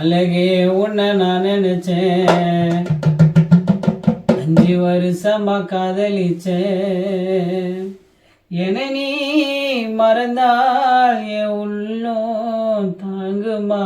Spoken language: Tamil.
அழகே உன்னை நான் நினைச்சேன். அஞ்சு வருஷமா காதலிச்சேன். என நீ மறந்தால் என் உள்ளம் தாங்குமா?